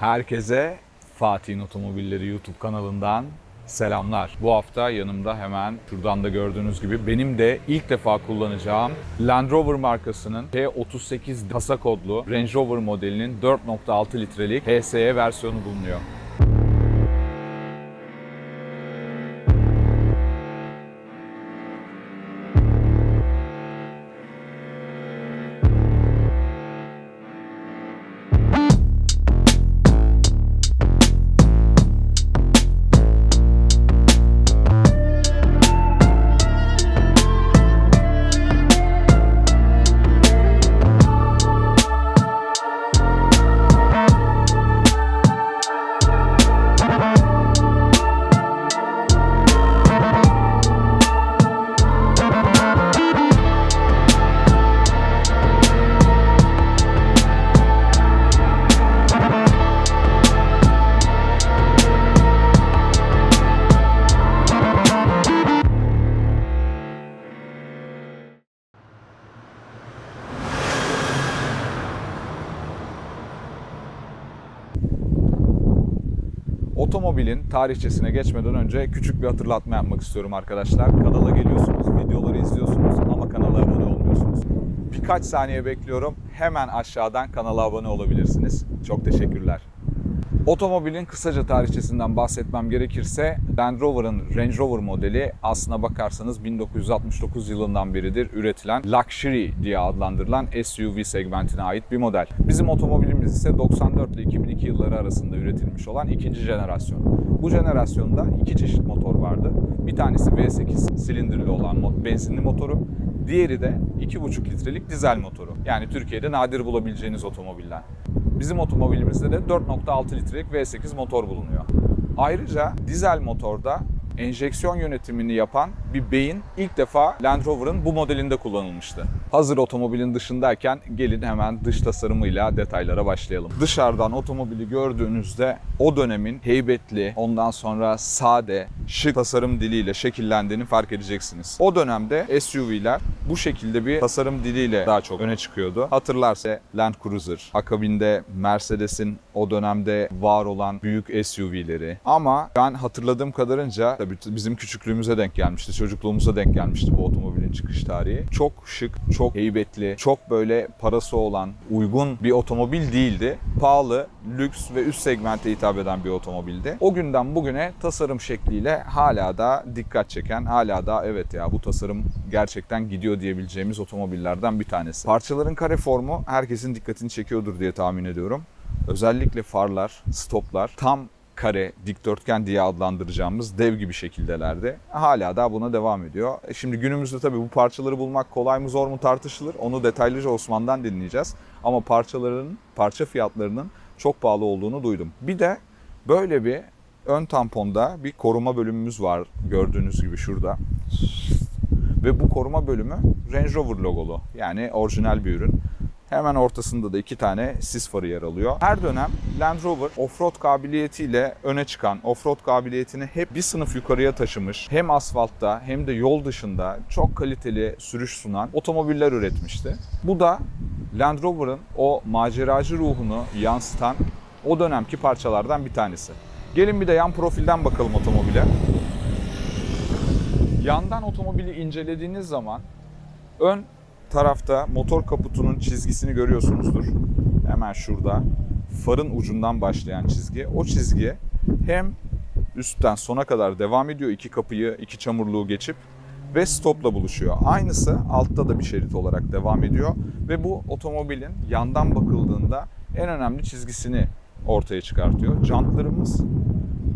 Herkese Fatih'in Otomobilleri YouTube kanalından selamlar. Bu hafta yanımda hemen şuradan da gördüğünüz gibi benim de ilk defa kullanacağım Land Rover markasının T38 kasa kodlu Range Rover modelinin 4.6 litrelik HSE versiyonu bulunuyor. Otomobilin tarihçesine geçmeden önce küçük bir hatırlatma yapmak istiyorum arkadaşlar. Kanala geliyorsunuz, videoları izliyorsunuz ama kanala abone olmuyorsunuz. Birkaç saniye bekliyorum. Hemen aşağıdan kanala abone olabilirsiniz. Çok teşekkürler. Otomobilin kısaca tarihçesinden bahsetmem gerekirse Land Rover'ın Range Rover modeli aslına bakarsanız 1969 yılından beridir üretilen Luxury diye adlandırılan SUV segmentine ait bir model. Bizim otomobilimiz ise 94 ile 2002 yılları arasında üretilmiş olan ikinci jenerasyon. Bu jenerasyonda iki çeşit motor vardı. Bir tanesi V8 silindirli olan benzinli motoru, diğeri de 2,5 litrelik dizel motoru. Yani Türkiye'de nadir bulabileceğiniz otomobiller. Bizim otomobilimizde de 4.6 litrelik V8 motor bulunuyor. Ayrıca dizel motorda enjeksiyon yönetimini yapan bir beyin ilk defa Land Rover'ın bu modelinde kullanılmıştı. Hazır otomobilin dışındayken gelin hemen dış tasarımıyla detaylara başlayalım. Dışarıdan otomobili gördüğünüzde o dönemin heybetli, ondan sonra sade, şık tasarım diliyle şekillendiğini fark edeceksiniz. O dönemde SUV'ler bu şekilde bir tasarım diliyle daha çok öne çıkıyordu. Hatırlarsa Land Cruiser, akabinde Mercedes'in o dönemde var olan büyük SUV'leri. Ama ben hatırladığım kadarınca tabii bizim küçüklüğümüze denk gelmişti, çocukluğumuza denk gelmişti bu otomobilin çıkış tarihi. Çok şık, çok heybetli, çok böyle parası olan, uygun bir otomobil değildi. Pahalı, lüks ve üst segmente hitap eden bir otomobildi. O günden bugüne tasarım şekliyle hala da dikkat çeken, hala da evet ya bu tasarım gerçekten gidiyor diyebileceğimiz otomobillerden bir tanesi. Parçaların kare formu herkesin dikkatini çekiyordur diye tahmin ediyorum. Özellikle farlar, stoplar tam kare, dikdörtgen diye adlandıracağımız dev gibi şekildelerdi. Hala da buna devam ediyor. E Şimdi günümüzde tabii bu parçaları bulmak kolay mı zor mu tartışılır. Onu detaylıca Osman'dan dinleyeceğiz. Ama parçaların, parça fiyatlarının çok pahalı olduğunu duydum. Bir de böyle bir ön tamponda bir koruma bölümümüz var gördüğünüz gibi şurada. Ve bu koruma bölümü Range Rover logolu. Yani orijinal bir ürün. Hemen ortasında da iki tane sis farı yer alıyor. Her dönem Land Rover offroad kabiliyetiyle öne çıkan, offroad kabiliyetini hep bir sınıf yukarıya taşımış. Hem asfaltta hem de yol dışında çok kaliteli sürüş sunan otomobiller üretmişti. Bu da Land Rover'ın o maceracı ruhunu yansıtan o dönemki parçalardan bir tanesi. Gelin bir de yan profilden bakalım otomobile. Yandan otomobili incelediğiniz zaman ön tarafta motor kaputunun çizgisini görüyorsunuzdur. Hemen şurada farın ucundan başlayan çizgi. O çizgi hem üstten sona kadar devam ediyor iki kapıyı, iki çamurluğu geçip ve stopla buluşuyor. Aynısı altta da bir şerit olarak devam ediyor ve bu otomobilin yandan bakıldığında en önemli çizgisini ortaya çıkartıyor. Jantlarımız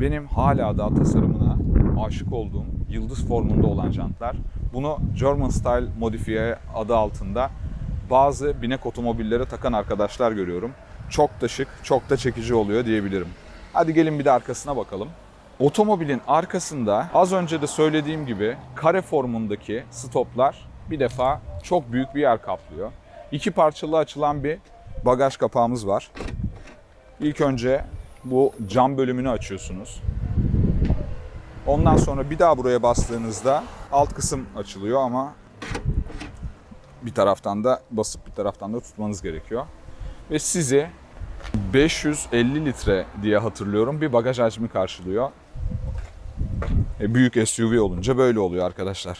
benim hala daha tasarımına aşık olduğum yıldız formunda olan jantlar. Bunu German Style Modifiye adı altında bazı binek otomobillere takan arkadaşlar görüyorum. Çok da şık, çok da çekici oluyor diyebilirim. Hadi gelin bir de arkasına bakalım. Otomobilin arkasında az önce de söylediğim gibi kare formundaki stoplar bir defa çok büyük bir yer kaplıyor. İki parçalı açılan bir bagaj kapağımız var. İlk önce bu cam bölümünü açıyorsunuz. Ondan sonra bir daha buraya bastığınızda alt kısım açılıyor ama bir taraftan da basıp bir taraftan da tutmanız gerekiyor. Ve sizi 550 litre diye hatırlıyorum bir bagaj hacmi karşılıyor. E, büyük SUV olunca böyle oluyor arkadaşlar.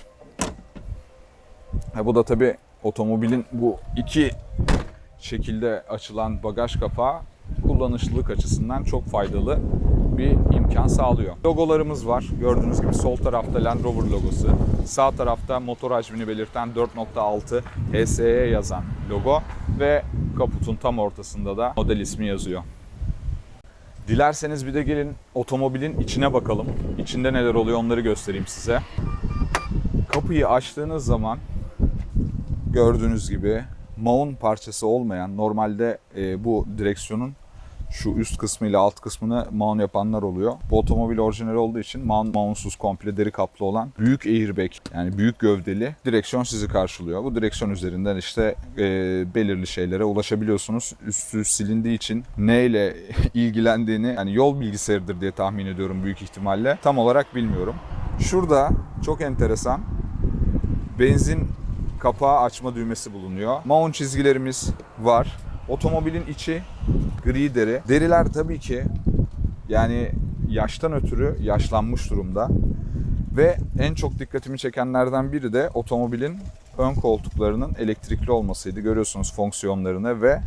Ha, bu da tabi otomobilin bu iki şekilde açılan bagaj kapağı kullanışlılık açısından çok faydalı bir imkan sağlıyor. Logolarımız var. Gördüğünüz gibi sol tarafta Land Rover logosu, sağ tarafta motor hacmini belirten 4.6 HSE yazan logo ve kaputun tam ortasında da model ismi yazıyor. Dilerseniz bir de gelin otomobilin içine bakalım. İçinde neler oluyor onları göstereyim size. Kapıyı açtığınız zaman gördüğünüz gibi mount parçası olmayan normalde e, bu direksiyonun şu üst kısmı ile alt kısmını mount yapanlar oluyor. Bu otomobil orijinal olduğu için mount mountsuz komple deri kaplı olan büyük airbag yani büyük gövdeli direksiyon sizi karşılıyor. Bu direksiyon üzerinden işte e, belirli şeylere ulaşabiliyorsunuz. Üstü silindiği için neyle ilgilendiğini yani yol bilgisayarıdır diye tahmin ediyorum büyük ihtimalle. Tam olarak bilmiyorum. Şurada çok enteresan benzin kapağı açma düğmesi bulunuyor. Mount çizgilerimiz var. Otomobilin içi gri deri. Deriler tabii ki yani yaştan ötürü yaşlanmış durumda. Ve en çok dikkatimi çekenlerden biri de otomobilin ön koltuklarının elektrikli olmasıydı. Görüyorsunuz fonksiyonlarını ve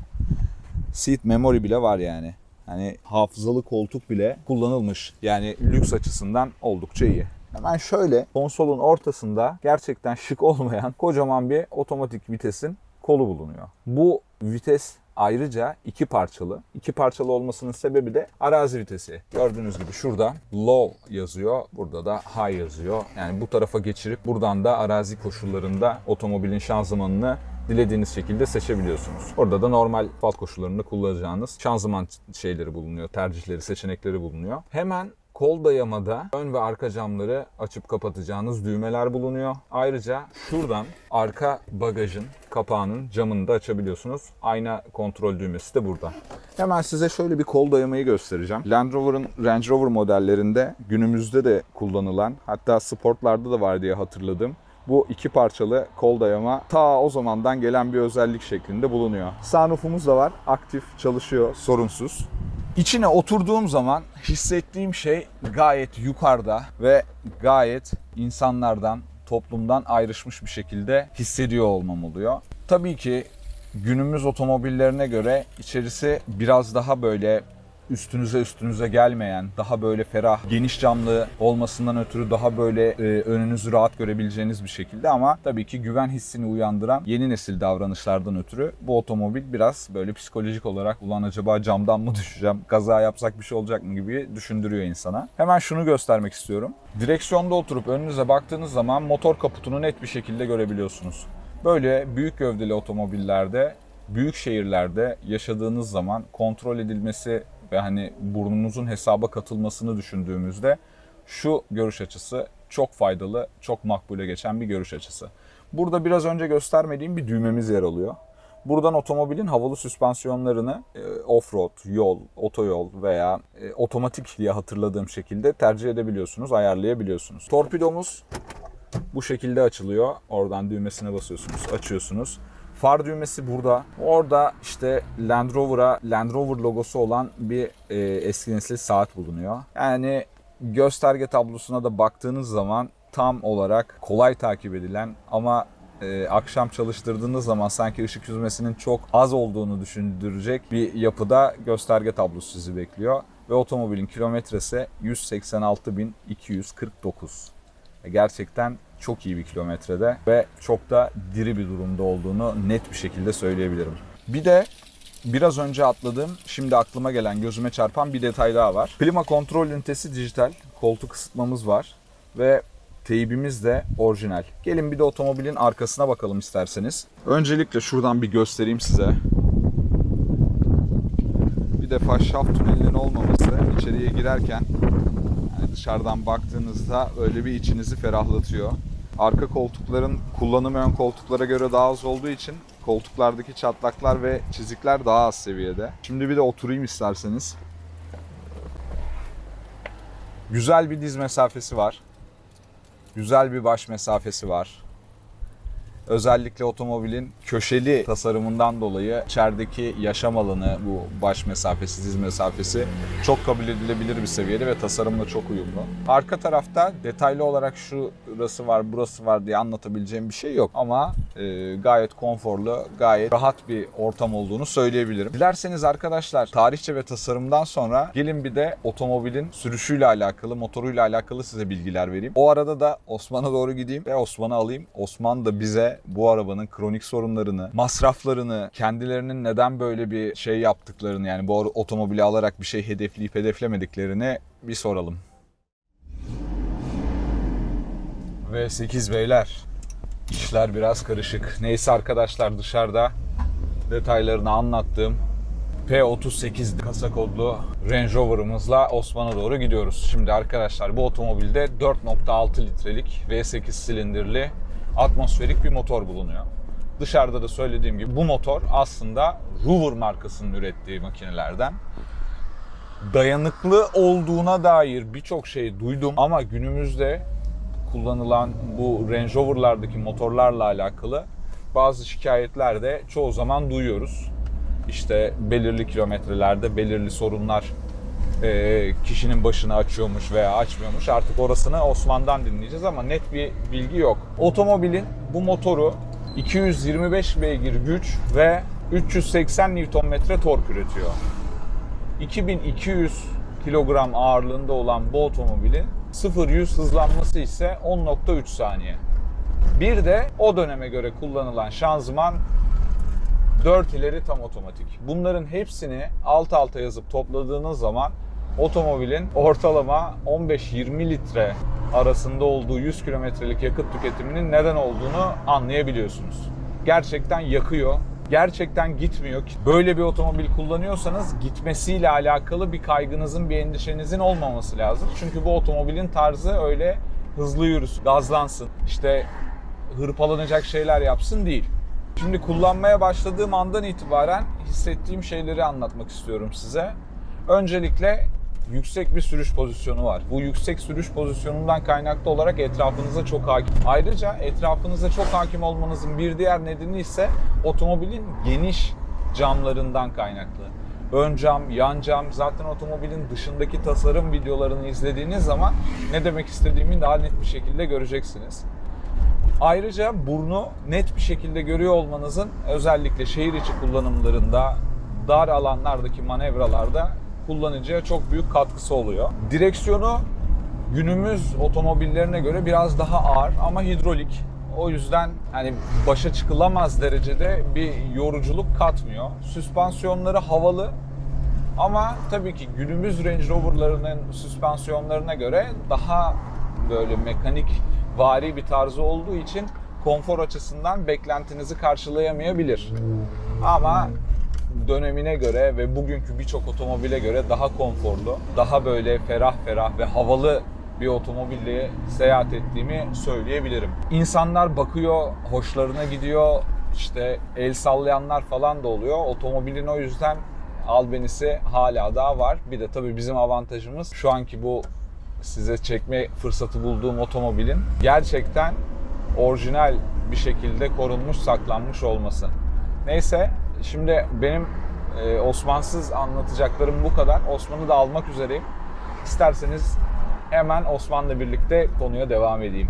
seat memory bile var yani. Hani hafızalı koltuk bile kullanılmış. Yani lüks açısından oldukça iyi. Hemen şöyle konsolun ortasında gerçekten şık olmayan kocaman bir otomatik vitesin kolu bulunuyor. Bu vites ayrıca iki parçalı. İki parçalı olmasının sebebi de arazi vitesi. Gördüğünüz gibi şurada low yazıyor, burada da high yazıyor. Yani bu tarafa geçirip buradan da arazi koşullarında otomobilin şanzımanını dilediğiniz şekilde seçebiliyorsunuz. Orada da normal fal koşullarında kullanacağınız şanzıman şeyleri bulunuyor, tercihleri, seçenekleri bulunuyor. Hemen kol dayamada ön ve arka camları açıp kapatacağınız düğmeler bulunuyor. Ayrıca şuradan arka bagajın kapağının camını da açabiliyorsunuz. Ayna kontrol düğmesi de burada. Hemen size şöyle bir kol dayamayı göstereceğim. Land Rover'ın Range Rover modellerinde günümüzde de kullanılan hatta sportlarda da var diye hatırladım. Bu iki parçalı kol dayama ta o zamandan gelen bir özellik şeklinde bulunuyor. Sunroof'umuz da var. Aktif çalışıyor sorunsuz. İçine oturduğum zaman hissettiğim şey gayet yukarıda ve gayet insanlardan, toplumdan ayrışmış bir şekilde hissediyor olmam oluyor. Tabii ki günümüz otomobillerine göre içerisi biraz daha böyle üstünüze üstünüze gelmeyen, daha böyle ferah, geniş camlı olmasından ötürü daha böyle e, önünüzü rahat görebileceğiniz bir şekilde ama tabii ki güven hissini uyandıran yeni nesil davranışlardan ötürü bu otomobil biraz böyle psikolojik olarak ulan acaba camdan mı düşeceğim, kaza yapsak bir şey olacak mı gibi düşündürüyor insana. Hemen şunu göstermek istiyorum. Direksiyonda oturup önünüze baktığınız zaman motor kaputunu net bir şekilde görebiliyorsunuz. Böyle büyük gövdeli otomobillerde büyük şehirlerde yaşadığınız zaman kontrol edilmesi ve hani burnunuzun hesaba katılmasını düşündüğümüzde şu görüş açısı çok faydalı, çok makbule geçen bir görüş açısı. Burada biraz önce göstermediğim bir düğmemiz yer alıyor. Buradan otomobilin havalı süspansiyonlarını e, off-road, yol, otoyol veya e, otomatik diye hatırladığım şekilde tercih edebiliyorsunuz, ayarlayabiliyorsunuz. Torpidomuz bu şekilde açılıyor. Oradan düğmesine basıyorsunuz, açıyorsunuz. Far düğmesi burada. Orada işte Land Rover'a Land Rover logosu olan bir e, eski nesil saat bulunuyor. Yani gösterge tablosuna da baktığınız zaman tam olarak kolay takip edilen ama e, akşam çalıştırdığınız zaman sanki ışık yüzmesinin çok az olduğunu düşündürecek bir yapıda gösterge tablosu sizi bekliyor. Ve otomobilin kilometresi 186.249. E, Gerçekten çok iyi bir kilometrede ve çok da diri bir durumda olduğunu net bir şekilde söyleyebilirim. Bir de biraz önce atladığım, şimdi aklıma gelen, gözüme çarpan bir detay daha var. Klima kontrol ünitesi dijital, koltuk ısıtmamız var ve teybimiz de orijinal. Gelin bir de otomobilin arkasına bakalım isterseniz. Öncelikle şuradan bir göstereyim size. Bir defa şaft tünelinin olmaması içeriye girerken yani dışarıdan baktığınızda öyle bir içinizi ferahlatıyor. Arka koltukların kullanımı ön koltuklara göre daha az olduğu için koltuklardaki çatlaklar ve çizikler daha az seviyede. Şimdi bir de oturayım isterseniz. Güzel bir diz mesafesi var. Güzel bir baş mesafesi var. Özellikle otomobilin köşeli tasarımından dolayı içerideki yaşam alanı, bu baş mesafesi, diz mesafesi çok kabul edilebilir bir seviyede ve tasarımla çok uyumlu. Arka tarafta detaylı olarak şurası var, burası var diye anlatabileceğim bir şey yok. Ama e, gayet konforlu, gayet rahat bir ortam olduğunu söyleyebilirim. Dilerseniz arkadaşlar tarihçe ve tasarımdan sonra gelin bir de otomobilin sürüşüyle alakalı, motoruyla alakalı size bilgiler vereyim. O arada da Osman'a doğru gideyim ve Osman'ı alayım. Osman da bize bu arabanın kronik sorunlarını, masraflarını, kendilerinin neden böyle bir şey yaptıklarını yani bu otomobili alarak bir şey hedefleyip hedeflemediklerini bir soralım. V8 beyler. İşler biraz karışık. Neyse arkadaşlar dışarıda detaylarını anlattığım P38 kasa kodlu Range Rover'ımızla Osman'a doğru gidiyoruz. Şimdi arkadaşlar bu otomobilde 4.6 litrelik V8 silindirli atmosferik bir motor bulunuyor. Dışarıda da söylediğim gibi bu motor aslında Rover markasının ürettiği makinelerden dayanıklı olduğuna dair birçok şey duydum ama günümüzde kullanılan bu Range Rover'lardaki motorlarla alakalı bazı şikayetler de çoğu zaman duyuyoruz. İşte belirli kilometrelerde belirli sorunlar e, kişinin başını açıyormuş veya açmıyormuş. Artık orasını Osman'dan dinleyeceğiz ama net bir bilgi yok. Otomobilin bu motoru 225 beygir güç ve 380 Nm tork üretiyor. 2200 kilogram ağırlığında olan bu otomobilin 0-100 hızlanması ise 10.3 saniye. Bir de o döneme göre kullanılan şanzıman 4 ileri tam otomatik. Bunların hepsini alt alta yazıp topladığınız zaman otomobilin ortalama 15-20 litre arasında olduğu 100 kilometrelik yakıt tüketiminin neden olduğunu anlayabiliyorsunuz. Gerçekten yakıyor. Gerçekten gitmiyor. Böyle bir otomobil kullanıyorsanız gitmesiyle alakalı bir kaygınızın, bir endişenizin olmaması lazım. Çünkü bu otomobilin tarzı öyle hızlı yürüsün, gazlansın, işte hırpalanacak şeyler yapsın değil. Şimdi kullanmaya başladığım andan itibaren hissettiğim şeyleri anlatmak istiyorum size. Öncelikle yüksek bir sürüş pozisyonu var. Bu yüksek sürüş pozisyonundan kaynaklı olarak etrafınıza çok hakim. Ayrıca etrafınıza çok hakim olmanızın bir diğer nedeni ise otomobilin geniş camlarından kaynaklı. Ön cam, yan cam zaten otomobilin dışındaki tasarım videolarını izlediğiniz zaman ne demek istediğimi daha net bir şekilde göreceksiniz. Ayrıca burnu net bir şekilde görüyor olmanızın özellikle şehir içi kullanımlarında, dar alanlardaki manevralarda kullanıcıya çok büyük katkısı oluyor. Direksiyonu günümüz otomobillerine göre biraz daha ağır ama hidrolik. O yüzden hani başa çıkılamaz derecede bir yoruculuk katmıyor. Süspansiyonları havalı ama tabii ki günümüz Range Rover'larının süspansiyonlarına göre daha böyle mekanik vari bir tarzı olduğu için konfor açısından beklentinizi karşılayamayabilir. Ama dönemine göre ve bugünkü birçok otomobile göre daha konforlu, daha böyle ferah ferah ve havalı bir otomobille seyahat ettiğimi söyleyebilirim. İnsanlar bakıyor, hoşlarına gidiyor, işte el sallayanlar falan da oluyor. Otomobilin o yüzden albenisi hala daha var. Bir de tabii bizim avantajımız şu anki bu size çekme fırsatı bulduğum otomobilin gerçekten orijinal bir şekilde korunmuş, saklanmış olması. Neyse şimdi benim e, Osmansız anlatacaklarım bu kadar. Osman'ı da almak üzereyim. İsterseniz hemen Osman'la birlikte konuya devam edeyim.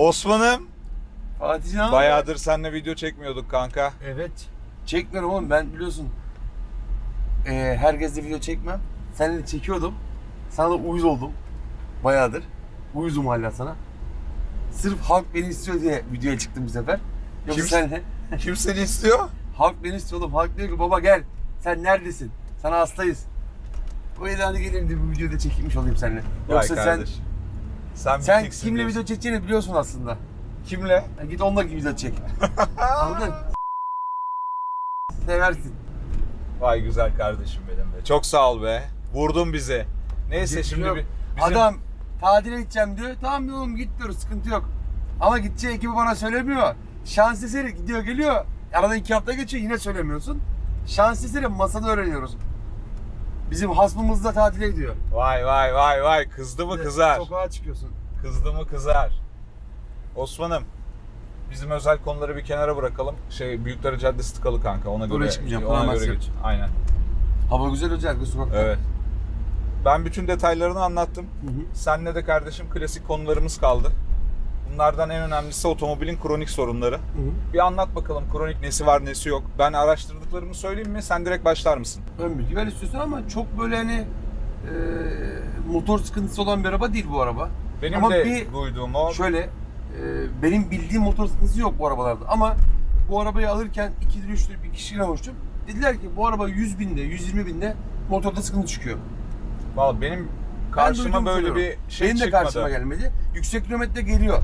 Osman'ım Fatih Can bayağıdır seninle video çekmiyorduk kanka. Evet. Çekmiyorum oğlum ben biliyorsun. Ee, herkesle video çekmem. Seninle çekiyordum. Sana da uyuz oldum. Bayağıdır. Uyuzum hala sana. Sırf halk beni istiyor diye videoya çıktım bu sefer. Yoksa Kim- sen Kim seni istiyor? halk beni istiyor oğlum. Halk diyor ki baba gel. Sen neredesin? Sana hastayız. O yüzden hadi gelin de bir videoda çekilmiş olayım seninle. Vay Yoksa sen kardeş. Sen, sen bitiksin kimle diyorsun. video çekeceğini biliyorsun aslında. Kimle? Ya git onunla video çek. Anladın? Seversin. Vay güzel kardeşim benim be. Çok sağ ol be. Vurdun bizi. Neyse şimdi Yok. bir, bizim... Adam tatile gideceğim diyor. Tamam diyorum git diyoruz sıkıntı yok. Ama gideceği ekibi bana söylemiyor. Şans eseri gidiyor geliyor. Arada iki hafta geçiyor yine söylemiyorsun. Şans eseri masada öğreniyoruz. Bizim hasmımız da tatile gidiyor. Vay vay vay vay. Kızdı mı kızar. Sokağa çıkıyorsun. Kızdı mı kızar. Osman'ım bizim özel konuları bir kenara bırakalım. Şey Büyükdere Caddesi tıkalı kanka. Ona Oraya göre çıkmayacağım, Ona Pınar göre geç. Aynen. Hava güzel bu sokakta. Evet. Ben bütün detaylarını anlattım. Hı hı. Senle de kardeşim klasik konularımız kaldı. Bunlardan en önemlisi otomobilin kronik sorunları. Hı hı. Bir anlat bakalım kronik nesi var nesi yok. Ben araştırdıklarımı söyleyeyim mi? Sen direkt başlar mısın? Ön bilgi ver istiyorsun ama çok böyle hani e, motor sıkıntısı olan bir araba değil bu araba. Benim Ama de bir- duyduğum o. Şöyle e, benim bildiğim motor sıkıntısı yok bu arabalarda ama bu arabayı alırken 2 lira 3 lira bir kişiyle konuştum. Dediler ki bu araba 100 binde 150 binde motorda sıkıntı çıkıyor. Vallahi benim Ben karşıma duydum, böyle bir şey Benim de çıkmadı. karşıma gelmedi. Yüksek kilometre geliyor.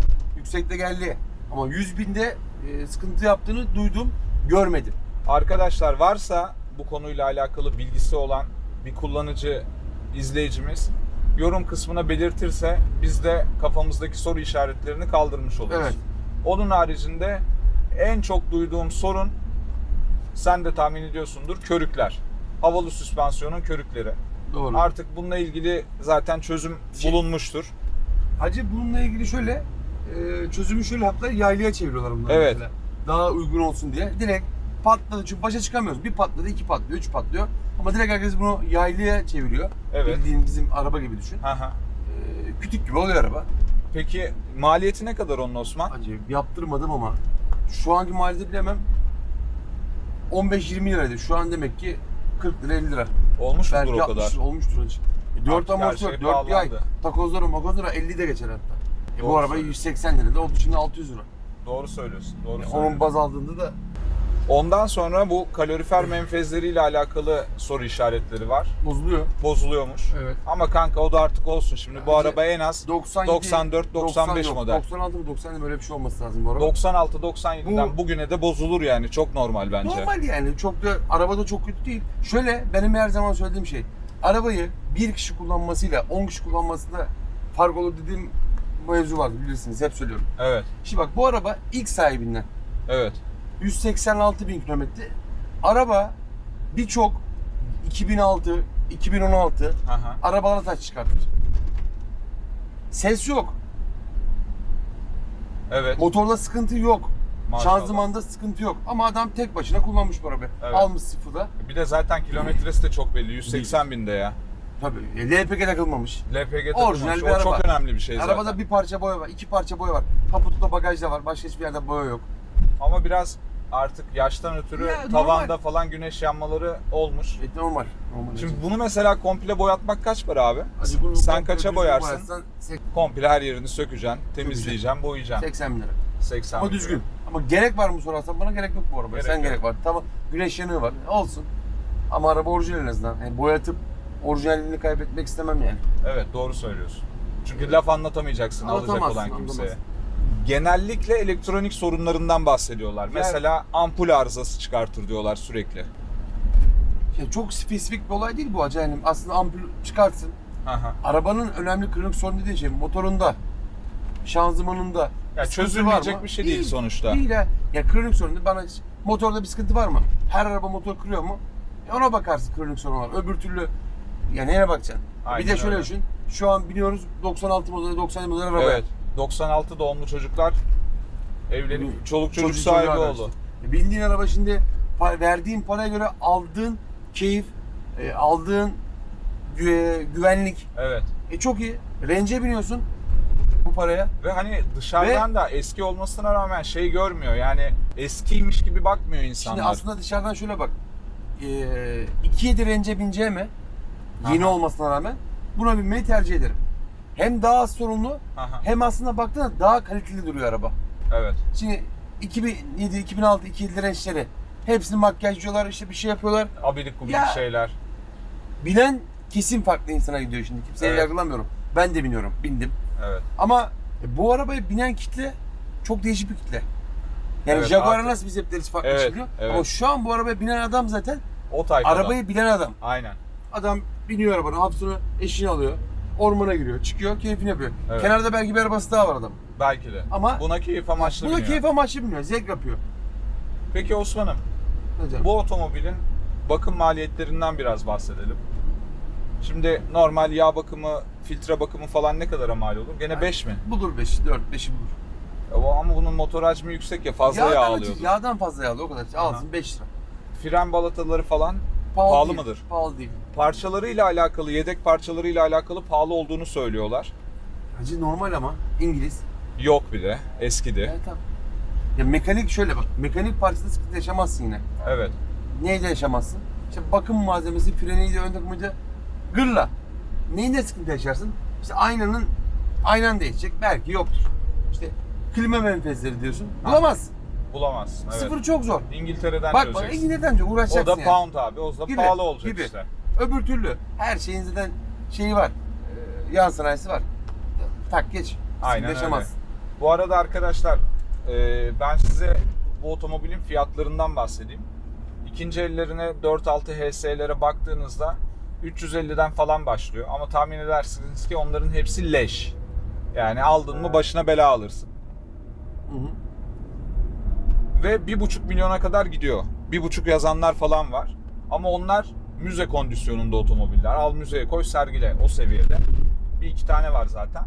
Yüksekte geldi. Ama 100 binde e, sıkıntı yaptığını duydum, görmedim. Arkadaşlar varsa bu konuyla alakalı bilgisi olan bir kullanıcı izleyicimiz yorum kısmına belirtirse biz de kafamızdaki soru işaretlerini kaldırmış oluruz. Evet. Onun haricinde en çok duyduğum sorun sen de tahmin ediyorsundur körükler. Havalı süspansiyonun körükleri. Doğru. Artık bununla ilgili zaten çözüm Şey- bulunmuştur. Hacı bununla ilgili şöyle e, çözümü şöyle hatta yaylaya çeviriyorlar bunları Evet. mesela. Daha uygun olsun diye. Direkt patladı çünkü başa çıkamıyoruz. Bir patladı, iki patlıyor, üç patlıyor. Ama direkt herkes bunu yaylaya çeviriyor. Evet. Bildiğin bizim araba gibi düşün. Hı hı. E, kütük gibi oluyor araba. Peki maliyeti ne kadar onun Osman? Hacı yaptırmadım ama şu anki maliyeti bilemem. 15-20 liraydı. Şu an demek ki 40 lira 50 lira. Olmuş mudur Belki o 60 kadar? lira olmuştur hacı. E, 4 Artık her amortisör, şey 4 yay. pahalandı. Takozları makozları 50 de geçer hatta. E, Doğru bu araba söylüyorsun. 180 lira da olduğu için de 600 lira. Doğru söylüyorsun. Doğru E, söylüyorsun. onun baz aldığında da Ondan sonra bu kalorifer menfezleriyle alakalı soru işaretleri var. bozuluyor. Bozuluyormuş. Evet. Ama kanka o da artık olsun. Şimdi bu Bence araba en az 97, 94, 95 yok, model. 96 mı 90 böyle bir şey olması lazım bu araba. 96 97'den Bu- bugüne de bozulur yani. Çok normal bence. Normal yani çok da arabada çok kötü değil. Şöyle benim her zaman söylediğim şey arabayı bir kişi kullanmasıyla 10 kişi kullanmasında fark olur dediğim mevzu var bilirsiniz hep söylüyorum. Evet. Şimdi bak bu araba ilk sahibinden Evet. 186 bin kilometre. Araba birçok 2006, 2016 Hı hı. arabalara taş çıkartır. Ses yok. Evet. Motorda sıkıntı yok. Maşallah. Şanzımanda sıkıntı yok. Ama adam tek başına kullanmış bu arabayı. Evet. Almış sıfırda. Bir de zaten kilometresi de çok belli. 180 binde ya. Tabii e, LPG takılmamış. LPG Orijinal takılmış. bir O araba. çok önemli bir şey zaten. Arabada bir parça boya var, iki parça boya var. Kaputta bagajda var. Başka hiçbir yerde boya yok. Ama biraz artık yaştan ötürü Ya, normal. tavanda falan güneş yanmaları olmuş. E, normal. normal. Şimdi bunu mesela komple boyatmak kaç para abi? Hadi bunu Sen komple kaça düzgün boyarsın? sek- Komple her yerini sökeceksin, temizleyeceksin, boyayacaksın. 80 bin lira. 80 Ama bin düzgün. lira. Ama gerek var mı sorarsan bana gerek yok bu arabaya. Gerek Sen yok. gerek var. Tamam güneş yanığı var. Olsun. Ama araba orijinal en azından. Yani boyatıp orijinalliğini kaybetmek istemem yani. Evet doğru söylüyorsun. Çünkü laf anlatamayacaksın alacak olan kimseye. Genellikle elektronik sorunlarından bahsediyorlar. Mesela ampul arızası çıkartır diyorlar sürekli. Ya çok spesifik bir olay değil bu. Yani aslında ampul çıkartsın. Aha. Arabanın önemli kronik sorunu dediği şey motorunda, şanzımanında. Ya çözülmeyecek bir şey değil sonuçta. Değil ha. Ya kronik sorun bana motorda bir sıkıntı var mı? Her araba motor kırıyor mu? E ona bakarsın kronik sorun var. Öbür türlü ya neye bakacaksın? Aynen bir de şöyle öyle. düşün. Şu an biniyoruz 96 model 97 model arabaya. Evet. 96 doğumlu çocuklar evlenip çoluk çocuk Çocuk sahibi çocuğa oldu. Bildiğin araba şimdi verdiğin paraya göre aldığın keyif, e, aldığın gü- güvenlik Evet. e çok iyi. Rence biniyorsun bu paraya. Ve hani dışarıdan da eski olmasına rağmen şey görmüyor. Yani eskiymiş gibi bakmıyor insanlar. Şimdi aslında dışarıdan şöyle bak. E, 2.7 rence bineceğime yeni Aha. olmasına rağmen buna binmeyi tercih ederim. Hem daha az sorunlu Aha. hem aslında baktığında daha kaliteli duruyor araba. Evet. Şimdi 2007, 2006, 2007 rençleri hepsini makyajlıyorlar işte bir şey yapıyorlar. Abidik gubidik Ya- şeyler. Bilen kesin farklı insana gidiyor şimdi. Kimseyi Evet. yargılamıyorum. Ben de biniyorum. Bindim. Evet. Ama e, bu arabaya binen kitle çok değişik bir kitle. Yani Evet, Jaguar'a artık- nasıl biz hep deriz farklı Evet, çıkıyor. evet. Ama şu an bu arabaya binen adam zaten O tayfadan. arabayı bilen adam. Aynen. Adam biniyor arabanın hapsını eşini alıyor. Ormana giriyor, çıkıyor, keyfini yapıyor. Evet. Kenarda belki bir arabası daha var adam. Belki de. Ama- buna keyif amaçlı Buna biniyor. keyif amaçlı biniyor, zevk yapıyor. Peki Osman'ım, Hocam. bu otomobilin bakım maliyetlerinden biraz bahsedelim. Şimdi normal yağ bakımı, filtre bakımı falan ne kadara mal olur? Gene 5 mi? Bulur 5, 4, 5'i bulur. Ya bu- Ama bunun motor hacmi yüksek ya fazla yağ Yağdan, alıyordur. yağdan fazla yağ alıyor o kadar. Alsın 5 lira. Fren balataları falan Pahalı mıdır? Pahalı değil. Parçalarıyla alakalı, yedek parçalarıyla alakalı pahalı olduğunu söylüyorlar. Hacı normal ama İngiliz. Yok bir de, eskidi. Evet tamam. Ya mekanik şöyle bak. Mekanik parçada sıkıntı yaşamazsın yine. Evet. Neyde yaşamazsın? İşte bakım malzemesi, freniydi, ön takımıydı. Gırla. Neyinde sıkıntı yaşarsın? İşte aynanın aynan değişecek. Belki yoktur. İşte klima menfezleri diyorsun. Bulamazsın. Bulamazsın. Evet. Sıfır çok zor. İngiltere'den Bak bak çözeceksin. İngiliz'den önce O uğraşacaksın da yani. pound abi. O da Gibi, pahalı olacak gibi. işte. Öbür türlü her şeyin zaten şeyi var. Ee, yan sanayisi var. Tak geç. Aynen öyle. yaşamazsın. Bu arada arkadaşlar e, ben size bu otomobilin fiyatlarından bahsedeyim. İkinci ellerine 4.6 HS'lere baktığınızda 350'den falan başlıyor. Ama tahmin edersiniz ki onların hepsi leş. Yani aldın mı başına bela alırsın. Hı hı. Ve bir buçuk milyona kadar gidiyor. Bir buçuk yazanlar falan var. Ama onlar müze kondisyonunda otomobiller. Al müzeye koy sergile o seviyede. Bir iki tane var zaten.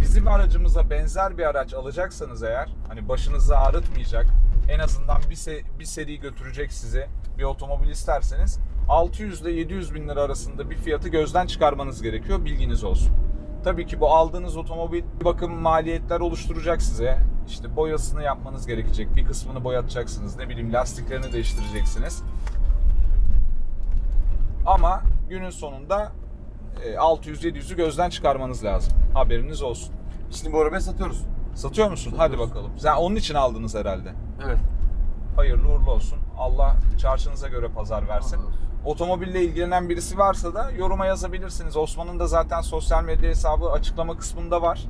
Bizim aracımıza benzer bir araç alacaksanız eğer hani başınızı ağrıtmayacak en azından bir, se- bir seri götürecek sizi bir otomobil isterseniz 600 ile 700 bin lira arasında bir fiyatı gözden çıkarmanız gerekiyor bilginiz olsun. Tabii ki bu aldığınız otomobil bir bakım maliyetler oluşturacak size. İşte boyasını yapmanız gerekecek. Bir kısmını boyatacaksınız. Ne bileyim lastiklerini değiştireceksiniz. Ama günün sonunda e, 600-700'ü gözden çıkarmanız lazım. Haberiniz olsun. Şimdi bu arabayı satıyoruz. Satıyor musun? Hadi Satıyoruz. bakalım. Sen onun için aldınız herhalde. Evet. Hayırlı uğurlu olsun. Allah çarşınıza göre pazar versin. Otomobille ilgilenen birisi varsa da yoruma yazabilirsiniz. Osman'ın da zaten sosyal medya hesabı açıklama kısmında var.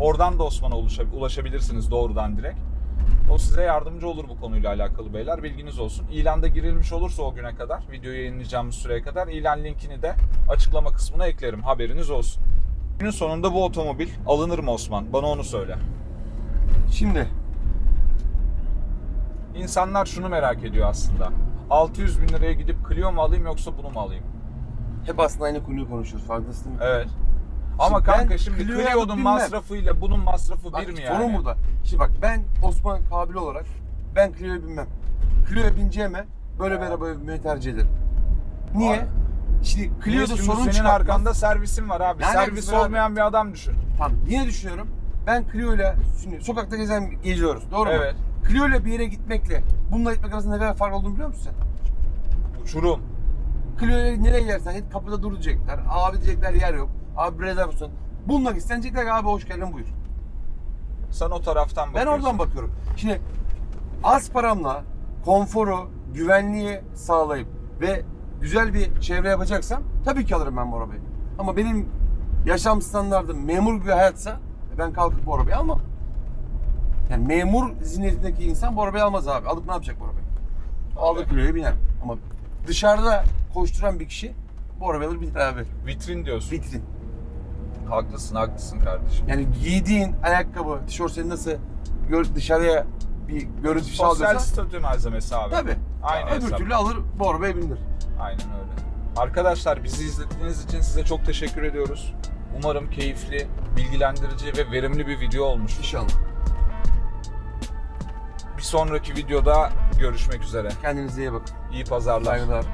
Oradan da Osman'a ulaşa- ulaşabilirsiniz doğrudan direkt. O size yardımcı olur bu konuyla alakalı beyler. Bilginiz olsun. İlanda girilmiş olursa o güne kadar, videoyu yayınlayacağımız süreye kadar ilan linkini de açıklama kısmına eklerim. Haberiniz olsun. Günün sonunda bu otomobil alınır mı Osman? Bana onu söyle. Şimdi İnsanlar şunu merak ediyor aslında. 600 bin liraya gidip Clio mu alayım yoksa bunu mu alayım? hep aslında aynı konuyu konuşuyoruz. Farkındasın değil mi? Evet. Ama Şimdi kanka şimdi Clio'yu Clio'nun masrafıyla bunun masrafı Bak, bir mi yani? Sorun burada. Şimdi bak ben Osman Kabil olarak ben Clio'ya binmem. Clio'ya bineceğime böyle bir arabaya binmeyi tercih ederim. Niye? Abi. Şimdi Clio'da sorun senin çıkartmaz. arkanda servisin var abi. Alakası Servis var abi? olmayan bir adam düşün. Tamam niye düşünüyorum? Ben Clio ile şimdi sokakta gezen geziyoruz. Doğru mu? Evet. Clio ile bir yere gitmekle bununla gitmek arasında ne kadar fark olduğunu biliyor musun sen? Uçurum. Clio ile nereye gelsen git kapıda duracaklar. Abi diyecekler yer yok. Abi rezervasyon. Diyecekler ki, abi hoş geldin buyur. Sen o taraftan Ben bakıyorsun. oradan bakıyorum. Şimdi az paramla konforu, güvenliği sağlayıp ve güzel bir çevre yapacaksam tabii ki alırım ben bu arabayı. Ama benim yaşam standartım memur gibi hayatsa ben kalkıp bu arabayı almam. Yani memur zihniyetindeki insan bu arabayı almaz abi. Alıp ne yapacak bu arabayı? Alır kiloya biner. Ama dışarıda koşturan bir kişi bu arabayı alır biter abi. Vitrin diyorsun. Vitrin. Haklısın, haklısın kardeşim. Yani giydiğin ayakkabı, tişört seni nasıl gör, dışarıya bir görüntü Sosyal sağlıyorsa statü malzemesi abi. Tabii. Aynı Öbür hesap. türlü alır bu arabaya bindir. Aynen öyle. Arkadaşlar bizi izlediğiniz için size çok teşekkür ediyoruz. Umarım keyifli, bilgilendirici ve verimli bir video olmuştur. İnşallah. Bir sonraki videoda görüşmek üzere. Kendinize iyi bakın. İyi pazarlar. Saygılar.